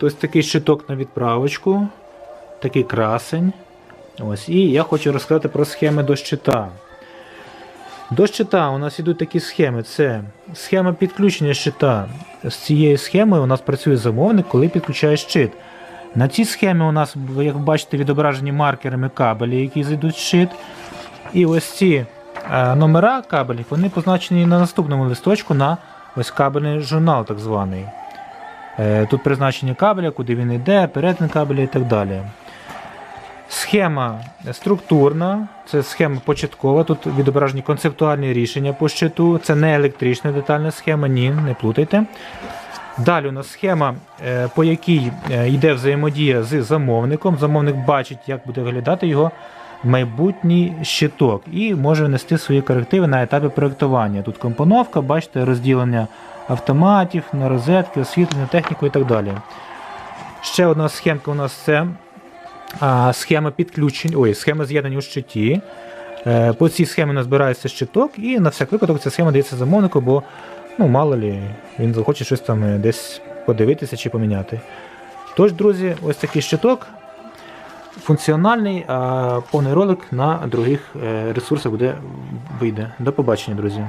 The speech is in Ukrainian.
Ось такий щиток на відправочку, такий красень. Ось, І я хочу розказати про схеми до щита. До щита у нас йдуть такі схеми. Це схема підключення щита. З цією схемою у нас працює замовник, коли підключає щит. На цій схемі у нас, як бачите, відображені маркерами кабелі, які зайдуть в щит. І ось ці е, номера кабелів вони позначені на наступному листочку на ось кабельний журнал, так званий. Е, Тут призначення кабеля, куди він йде, перетин кабеля і так далі. Схема структурна, це схема початкова. Тут відображені концептуальні рішення по щиту. Це не електрична детальна схема, ні, не плутайте. Далі у нас схема, е, по якій е, йде взаємодія з замовником. Замовник бачить, як буде виглядати його майбутній щиток і може внести свої корективи на етапі проєктування. Тут компоновка, бачите, розділення автоматів на розетки, освітлення, техніку і так далі. Ще одна схемка у нас це а, схема підключень, ой, схема з'єднання у щиті. Е, По цій схемі у нас збирається щиток, і на всяк випадок ця схема дається замовнику, бо ну, мало лі, він захоче щось там е, десь подивитися чи поміняти. Тож, друзі, ось такий щиток. Функціональний, а повний ролик на других е, ресурсах буде вийде. До побачення, друзі.